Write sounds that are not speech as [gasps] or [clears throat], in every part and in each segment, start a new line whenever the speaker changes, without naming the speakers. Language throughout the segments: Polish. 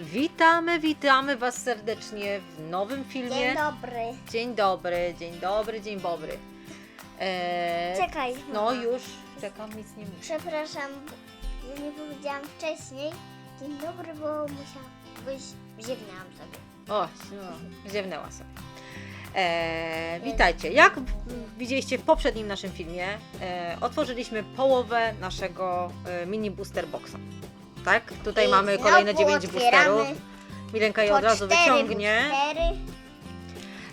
Witamy, witamy Was serdecznie w nowym filmie.
Dzień dobry.
Dzień dobry, dzień dobry, dzień dobry. Eee,
Czekaj.
no
mama.
już, czekam, nic nie muszę.
Przepraszam, ja nie powiedziałam wcześniej. Dzień dobry, bo musiałam być. Ziewnęłam sobie.
O, no, ziewnęła sobie. Eee, witajcie. Jak widzieliście w poprzednim naszym filmie, e, otworzyliśmy połowę naszego e, mini booster boxa. Tak? Tutaj
I
mamy
znowu
kolejne 9
otwieramy
boosterów. Milenka je
po
od razu
cztery
wyciągnie.
boostery.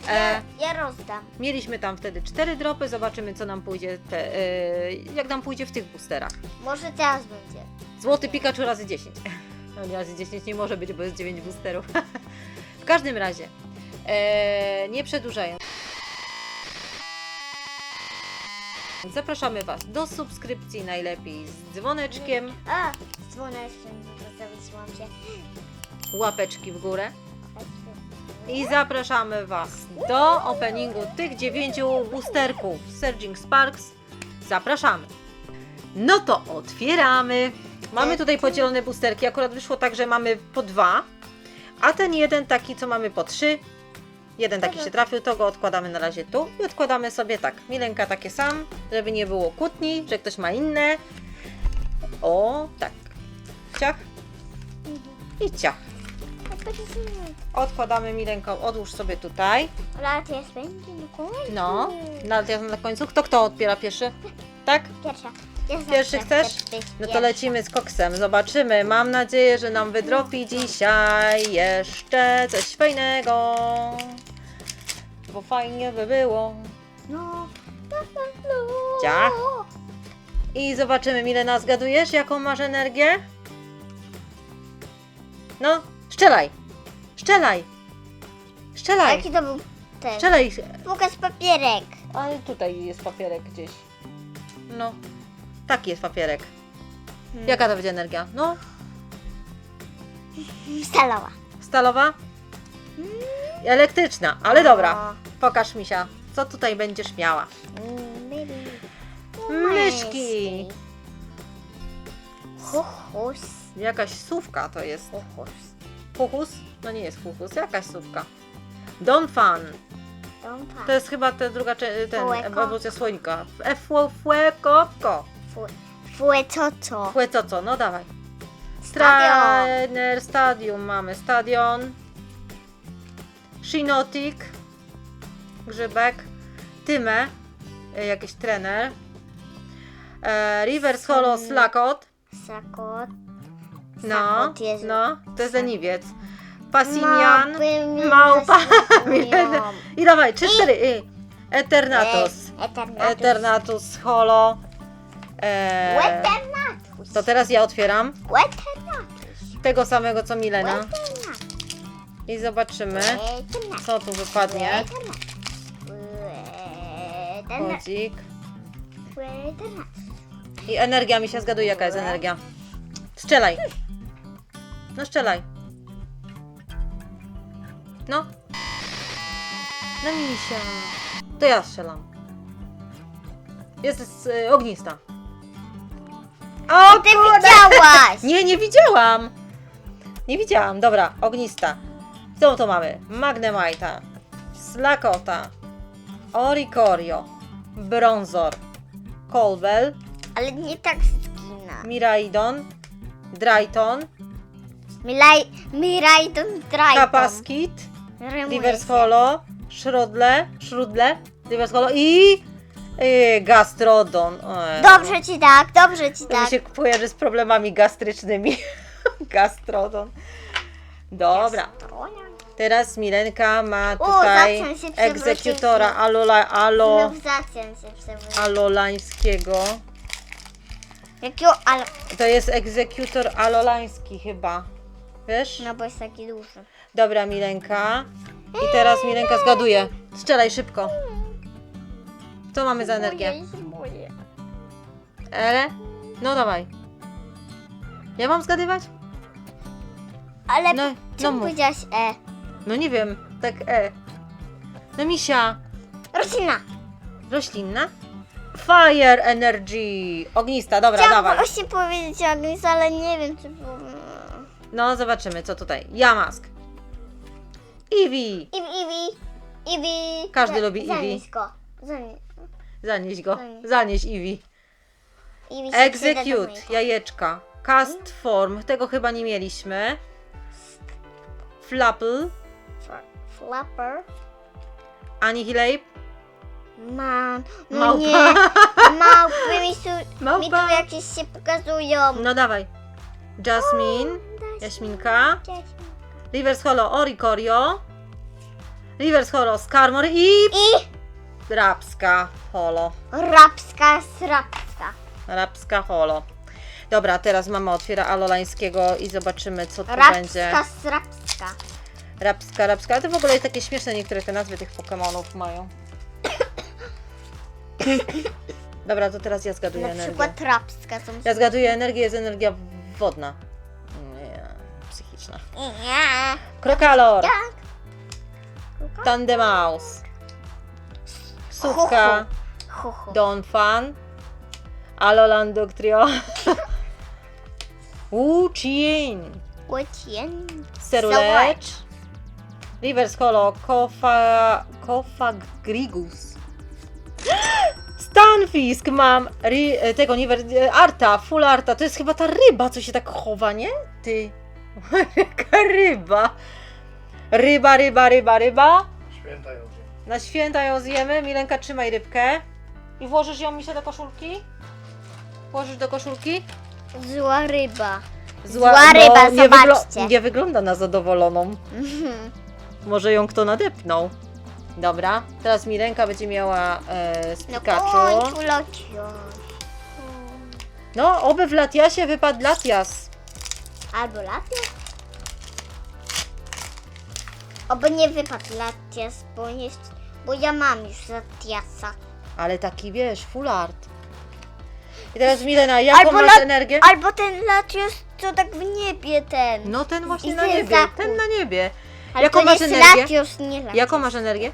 E,
Ja, ja rozdam.
Mieliśmy tam wtedy cztery dropy, zobaczymy co nam pójdzie, te, e, jak nam pójdzie w tych boosterach.
Może teraz będzie.
Złoty Pikachu razy 10. [laughs] No nie razy 10 nie może być, bo jest 9 boosterów. [laughs] w każdym razie, e, nie przedłużając. Zapraszamy Was do subskrypcji najlepiej z dzwoneczkiem,
A, dzwoneczkiem zawiesiłam się.
łapeczki w górę i zapraszamy Was do openingu tych dziewięciu boosterków Surging Sparks. Zapraszamy. No to otwieramy. Mamy tutaj podzielone boosterki. Akurat wyszło tak, że mamy po dwa, a ten jeden taki, co mamy po trzy. Jeden taki się trafił, to go odkładamy na razie tu i odkładamy sobie tak. Milenka takie sam, żeby nie było kłótni, że ktoś ma inne. O, tak. Ciach i ciach. Odkładamy Milenką, odłóż sobie tutaj.
Lat jest będzie na końcu.
No, na, na końcu. Kto kto odpiera pierwszy? Tak?
Pierwsza.
Pierwszy chcesz? No to lecimy z koksem. Zobaczymy. Mam nadzieję, że nam wydropi dzisiaj jeszcze coś fajnego. Bo fajnie by było.
No.
I zobaczymy, Milena, zgadujesz, jaką masz energię? No, szczelaj! Szczelaj! Szczelaj!
Jaki to był ten?
Szczelaj!
Pokaż papierek.
Ale tutaj jest papierek gdzieś. No, taki jest papierek. Jaka to będzie energia? No,
Stalowa.
stalowa? Elektryczna, ale dobra. Pokaż misia, co tutaj będziesz miała. Myszki.
Chuchus.
Jakaś słówka to jest.
Chuchus.
Fuchus? No nie jest fuchus, jakaś słówka. Don Fan. To jest chyba ta druga, cze- ten, ewolucja słoika. Fue, fueco, ko.
Fue co co?
Fue co co, no dawaj.
Stadion.
Trainer, stadium mamy, stadion. Shinotik. Grzybek. Tyme. e, Jakiś trener. E, Rivers Hollow
Sam-
Slakot.
Sakot.
No,
Sakot jest-
no, to jest leniwiec. Pasimian.
Małpy
Małpa. [laughs] I dawaj, 3, 4. Y. Eternatus.
E, Eternatus.
Eternatus Holo. E,
Weternatus.
to teraz ja otwieram. Tego samego co Milena. I zobaczymy, co tu wypadnie. Kodzik. I energia mi się zgaduje, jaka jest energia. Strzelaj. No strzelaj. No. No misia. To ja strzelam. Jest y, ognista. O
Ty
kurde!
widziałaś! [laughs]
Nie, nie widziałam. Nie widziałam. Dobra, ognista. Co to mamy? Magnemite'a, Slakota, Oricorio, Bronzor, Colbell,
Ale nie tak skina.
Miraidon, Dryton,
Milaj, Miraidon Drayton.
Kapaskit,
Rymuje
Reverse
się.
Holo, Szrodle, Szrudle, Reverse Holo i yy, Gastrodon. Ojej.
Dobrze ci tak, dobrze ci
To mi
tak.
się kojarzy z problemami gastrycznymi. [laughs] Gastrodon. Dobra. Teraz Milenka ma
O,
tutaj
zaciął się przewrócił.
egzekutora alola, alo,
Znów się przewrócił.
alolańskiego.
Jakiego, ale...
To jest egzekutor alolański chyba. Wiesz?
No bo jest taki duży.
Dobra, Milenka. I teraz Milenka zgaduje. Strzelaj szybko. Co mamy za energię?
Boję się, boję.
Ele? No dawaj. Ja mam zgadywać?
Ale
No,
no, czemu
mów.
powiedziałaś E?
No nie wiem, tak e. No misia.
Roślina.
Roślinna? Fire Energy. Ognista, dobra,
Chciałam
dawaj.
właśnie powiedzieć ognis, ale nie wiem, czy... było-
No, zobaczymy, co tutaj. Yamask. Eevee.
Iwi, Iwi, Iwi.
Każdy
Za-
lubi Iwi.
Zanieś go. Zanieś.
Zanieś go.
Zanieś. Iwi się przyda do
Execute.
mojego.
Jajeczka. Cast form. Tego chyba nie mieliśmy. Flapple.
Fla- Flapper.
Annihilate.
Man. No
Małpa.
nie. [laughs] Małpy mi tu, mi tu
Małpa.
jakieś się pokazują.
No dawaj. Jasmine. Jaśminka. Reverse Holo Oricorio. Reverse Holo Skarmor i
I
Rapska Holo.
rapska srapska.
Rapska Holo. Dobra, teraz mama otwiera Alolańskiego i zobaczymy, co tu będzie.
Rapska srapska.
Rapska, rapska. Ale to w ogóle takie śmieszne niektóre te nazwy tych Pokemonów mają. [coughs] Dobra, to teraz ja zgaduję
Na
energię.
przykład rapska są.
Ja zgaduję energię, jest energia wodna. Nie, psychiczna.
Nie.
Krokalor.
Tak.
Tandemaus. Sutka.
Hu, hu.
Donphan. Alolan Doctrio. [laughs] Wu Chien.
Łocien.
Cerulecz. Reverse Holo. Kofa... Kofa Grigus. [gasps] Stanfisk mam. Ri, e, tego nie... wer- e, Arta. Full Arta. To jest chyba ta ryba, co się tak chowa, nie? Ty. [laughs] Jaka ryba. Ryba, ryba, ryba, ryba.
Święta ją.
Na święta ją zjemy. Milenka, trzymaj rybkę. I włożysz ją mi się do koszulki? Włożysz do koszulki?
Zła ryba.
Zła,
Zła ryba,
nie,
zobaczcie.
nie wygląda na zadowoloną.
Mhm.
Może ją kto nadepnął. Dobra, teraz mi ręka będzie miała e, z
No
Pikachu. No, oby w Latiasie wypadł Latias.
Albo latias. Oby nie wypadł latias, bo jest, bo ja mam już latiasa.
Ale taki wiesz, full art. I teraz Milena, jaką
Albo
masz energię?
Albo ten latias, co tak w niebie ten.
No ten właśnie
I
na
ten
niebie, ten na niebie.
Ale
jaką
to
masz
jest
energię?
latios, nie latias.
Jaką masz energię?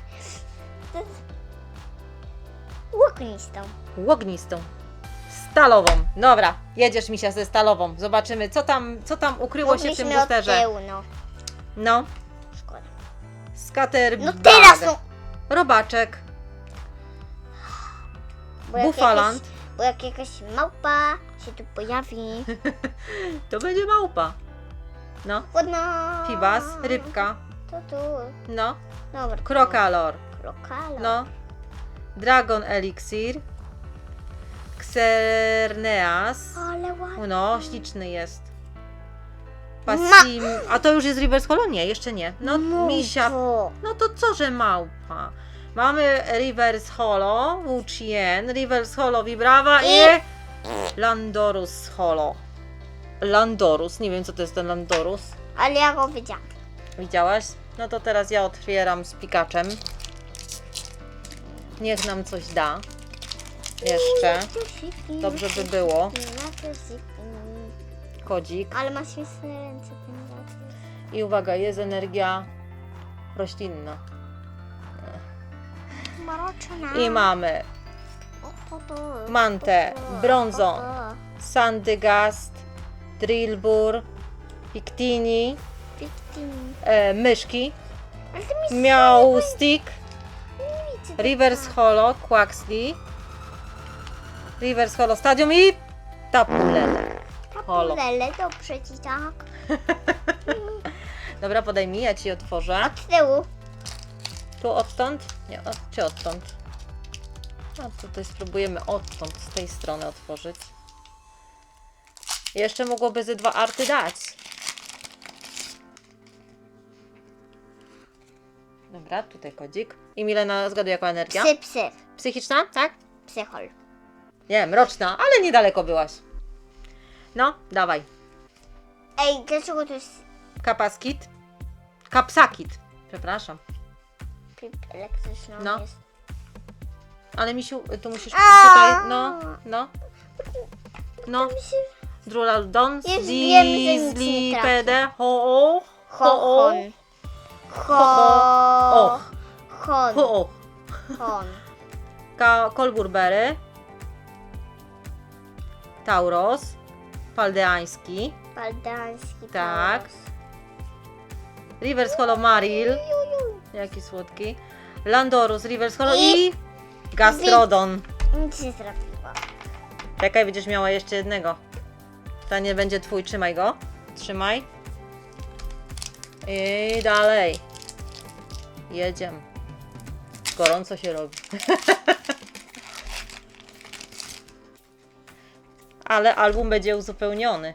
Łognistą.
Łognistą. Stalową. Dobra, jedziesz misia ze stalową. Zobaczymy, co tam, co tam ukryło się w tym
Mogliśmy od
boosterze.
tyłu, no.
No,
Szkoda.
skater
No teraz no.
Robaczek,
Bo jak. Jakaś, bo jak jakaś małpa się tu pojawi. [laughs]
To będzie małpa. No,
Wodna.
Fibas, rybka.
To tu.
No,
Dobra.
Krokalor.
Krokalo.
No, Dragon Elixir. Xerneas.
Ale ładnie.
No, śliczny jest. Pasim. A to już jest Reverse Holo? Nie, jeszcze nie. No, misia. No to co, że małpa? Mamy Reverse Holo, Wuchien, Reverse Holo Vibrava i... Landorus Holo. Landorus, nie wiem co to jest ten Landorus.
Ale ja go widziałam.
Widziałaś? No to teraz ja otwieram z Pikaczem. Niech nam coś da. Jeszcze. Dobrze by było. Kodzik.
Ale ma śmieszne ręce ten.
I uwaga, jest energia roślinna.
Mroczna.
I mamy Mantę, Bronzą. Sandygast, Drillbur, Pictini, e, myszki,
Ale ty mi
miał stick,
widzę.
Reverse Holo, Quaxley, Reverse Holo Stadium i Tapulele. Holo.
Lele, dobrze ci tak. [laughs]
Dobra, podaj mi, ja Ci otworzę.
Od tyłu.
Tu odtąd? Nie, od, czy odtąd? No tutaj spróbujemy odtąd, z tej strony otworzyć. Jeszcze mogłoby ze dwa arty dać. Dobra, tutaj kodzik. I Milena zgaduje jaka energia?
Psy, psy.
Psychiczna, tak?
Psychol.
Nie, mroczna, ale niedaleko byłaś. No, dawaj.
Ej, dlaczego to jest
Kapaskit. Kapsakit. Przepraszam.
pip elektryczny?
No.
Jest.
Ale misiu, tu musisz no, no. No,
Mi się...
Drulaldon,
Już wiem, że nic
Zli,
nie trafi.
Pede, Ho,
Hohon. Ho.
Och,
Hon.
Ho,
Hon.
Ka- Kolburbery, Tauros,
Waldański
Tak. Reverse Holo Maril. Jaki słodki. Landorus, Reverse Holo i...
I-
Gastrodon.
Nic nie trafiła.
Czekaj, będziesz miała jeszcze jednego. To nie będzie twój, trzymaj go. Trzymaj. I dalej. Jedziemy. Gorąco się robi. [laughs] Ale album będzie uzupełniony.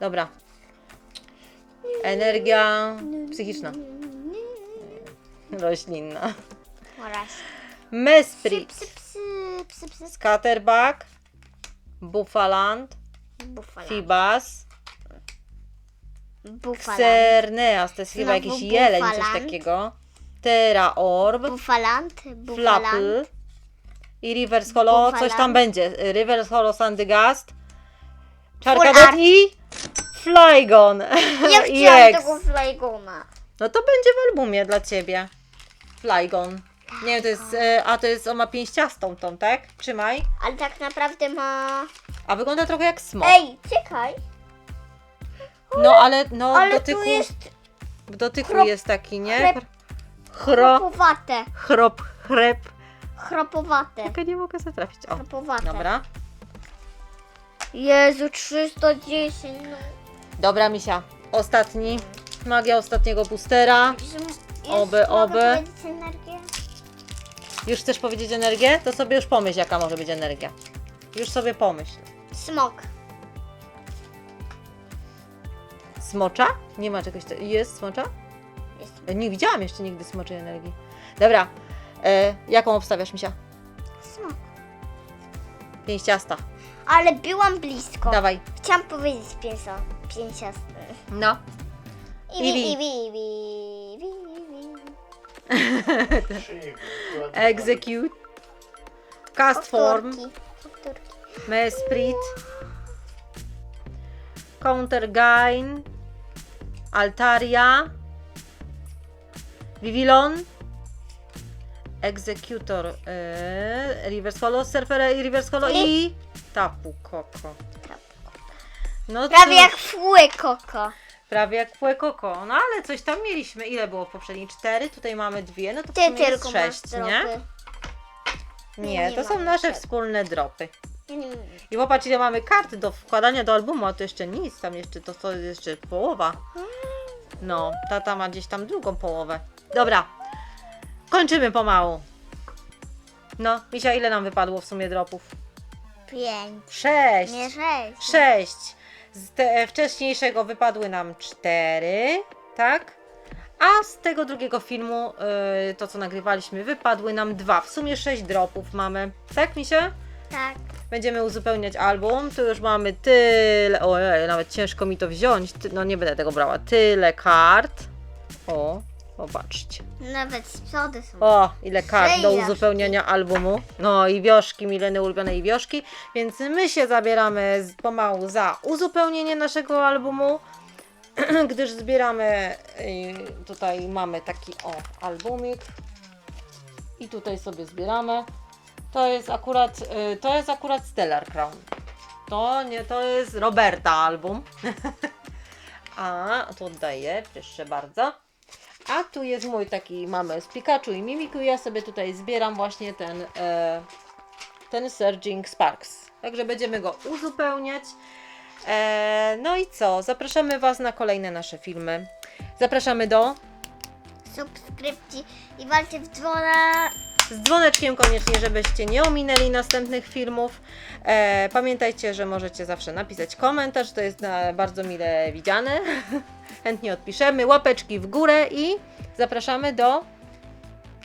Dobra. Energia psychiczna. Roślinna.
Oraz.
Mesprit.
Psy, psy, psy, psy, psy.
Scatterback. Buffaland.
Bufala.
Fibas.
Bufala.
Xerneas, to jest chyba jakiś jeleń, coś takiego. Terra Orb.
Bufalant. Bufalant.
Flapple. I Reverse Holo, coś tam będzie. Reverse Holo Sandygast.
Art.
i Flygon.
Ja [laughs] chciałam
X.
tego Flygona.
No to będzie w albumie dla ciebie. Flygon. Nie wiem, to jest, e, a to jest, on ma pięściastą tą, tak? Trzymaj.
Ale tak naprawdę ma...
A wygląda trochę jak smok.
Ej, czekaj.
No ale, no
Ale
dotyku,
tu jest
w dotyku
chrop-
jest taki, nie?
chrep-
Chro,
chropowate.
chrop, chrep.
Chropowate.
Tylko nie mogę zatrafić. O,
Chropowate.
dobra.
Jezu, 310. No.
Dobra, Misia. Ostatni. Magia ostatniego boostera. Oby,
mogę
oby.
powiedzieć energię?
Już chcesz powiedzieć energię? To sobie już pomyśl, jaka może być energia. Już sobie pomyśl.
Smok.
Smocza? Nie ma czegoś takiego. Jest smocza?
Jest.
E, Nie widziałam jeszcze nigdy smoczej energii. Dobra. E, jaką obstawiasz, Misia?
Smok.
Pięściasta.
Ale byłam blisko.
Dawaj.
Chciałam powiedzieć pięcio. Pięciasty.
No.
Iwi,
Iwi.
iwi, iwi, iwi, iwi. [laughs]
Execute. Cast form.
Powtórki. Powtórki.
Mesprit. Countergain. Altaria. Vivillon. Executor. Yy, reverse Holo. Surfer i Reverse Holo i... Tapu Koko. No
Prawie
cóż,
jak fły koko.
prawie jak Płe Koko. No ale coś tam mieliśmy. Ile było w poprzedniej? Cztery? Tutaj mamy dwie. No to w
Ty
sumie jest
tylko masz
sześć, nie?
dropy.
Nie,
Nie
to są nasze wspólne dropy.
Mm.
I popatrz, ile mamy kart do wkładania do albumu, a to jeszcze nic, tam jeszcze to, to jest jeszcze połowa. No, tata ma gdzieś tam drugą połowę. Dobra, kończymy pomału. No, Misia, ile nam wypadło w sumie dropów?
Pięć.
Sześć.
Nie sześć.
Sześć. Z te, wcześniejszego wypadły nam cztery, tak? A z tego drugiego filmu, yy, to co nagrywaliśmy, wypadły nam dwa. W sumie sześć dropów mamy. Tak, Misia?
Tak.
Będziemy uzupełniać album. Tu już mamy tyle. Ojej, nawet ciężko mi to wziąć. Ty, no nie będę tego brała. Tyle kart. O, popatrzcie.
Nawet z przodu są.
O, ile kart do
Przejazd.
uzupełniania albumu. No i wioszki, Mileny ulubionej wioszki. Więc my się zabieramy z, pomału za uzupełnienie naszego albumu. [clears throat] Gdyż zbieramy, y, tutaj mamy taki o albumik. I tutaj sobie zbieramy. To jest akurat, y, to jest akurat Stellar Crown. To nie, to jest Roberta album. [laughs] A, tu oddaję, proszę bardzo. A tu jest mój taki, mamy z Pikachu i Mimiku. Ja sobie tutaj zbieram właśnie ten, e, ten Surging Sparks. Także będziemy go uzupełniać. E, no i co? Zapraszamy Was na kolejne nasze filmy. Zapraszamy do
Subskrypcji i walcie w dzwona.
z dzwoneczkiem koniecznie, żebyście nie ominęli następnych filmów. E, pamiętajcie, że możecie zawsze napisać komentarz, to jest na, bardzo mile widziane. [laughs] Chętnie odpiszemy. Łapeczki w górę i zapraszamy do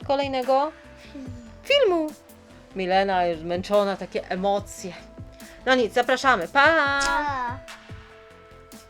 kolejnego filmu. Milena już zmęczona, takie emocje. No nic, zapraszamy. Pa!
A.